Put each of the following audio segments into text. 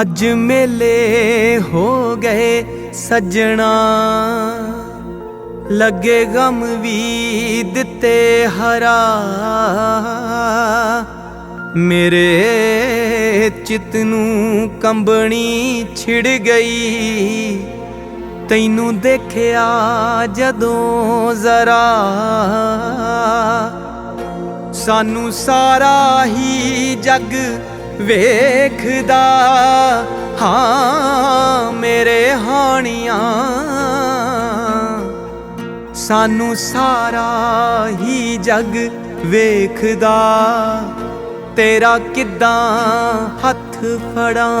ਅੱਜ ਮੇਲੇ ਹੋ ਗਏ ਸੱਜਣਾ। ਲੱਗੇ ਗਮ ਵੀ ਦਿੱਤੇ ਹਰਾ। ਮੇਰੇ ਚਿੱਤ ਨੂੰ ਕੰਬਣੀ ਛਿੜ ਗਈ। ਤੈਨੂੰ ਦੇਖਿਆ ਜਦੋਂ ਜ਼ਰਾ। ਸਾਨੂੰ ਸਾਰਾ ਹੀ ਜੱਗ ਵੇਖਦਾ ਹਾਂ ਮੇਰੇ ਹਾਣੀਆਂ। ਸਾਨੂੰ ਸਾਰਾ ਹੀ ਜਗ ਵੇਖਦਾ ਤੇਰਾ ਕਿੱਦਾਂ ਹੱਥ ਫੜਾਂ।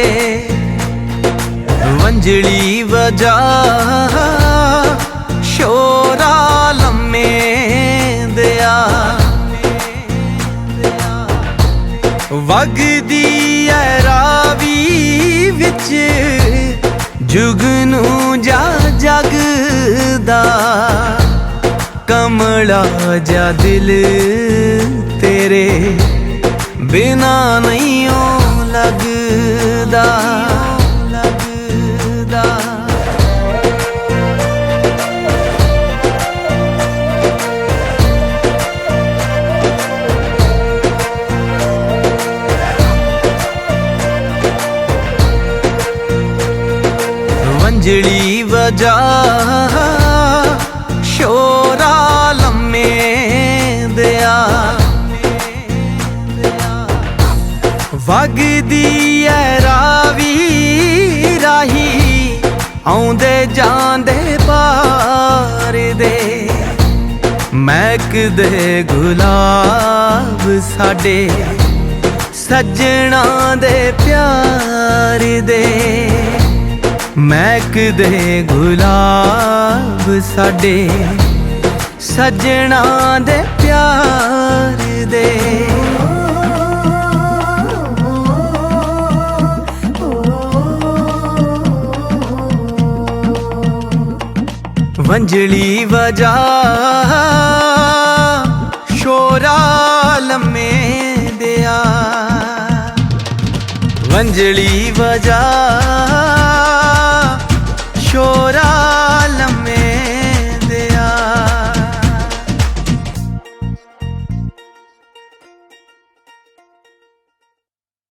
ਵੰਜਲੀ ਵਜਾ, ਸ਼ੋਰਾ ਲੰਮੇ ਦਿਆ। ਵਗਦੀ ਐ ਰਾਵੀ ਵਿੱਚ ਜੁਗਨੂ ਜਾ ਜਗਦਾ। ਕਮਲਾ ਜਾ ਦਿਲ ਤੇਰੇ ਬਿਨਾ ਨਹੀਂ ਓ ਲੱਗਦਾ ਲੱਗਦਾ। ਵੰਜਲੀ ਵਜਾ ਸ਼ੋਰਾ ਲੰਮੇ ਦਿਆ। ਵਗਦੀ ਐ ਰਾਵੀ ਰਾਹੀ, ਆਉਂਦੇ ਜਾਂਦੇ ਪਾਰ ਦੇ। ਮਹਿਕਦੇ ਗੁਲਾਬ ਸਾਡੇ, ਸੱਜਣਾ ਦੇ ਪਿਆਰ ਦੇ। ਮਹਿਕਦੇ ਗੁਲਾਬ ਸਾਡੇ ਸੱਜਣਾ ਦੇ ਪਿਆਰ ਦੇ। ਵੰਜਲੀ ਵਜਾ ਸ਼ੋਰਾ ਲੰਮੇ ਦਿਆ। ਵੰਜਲੀ ਵਜਾ chorar.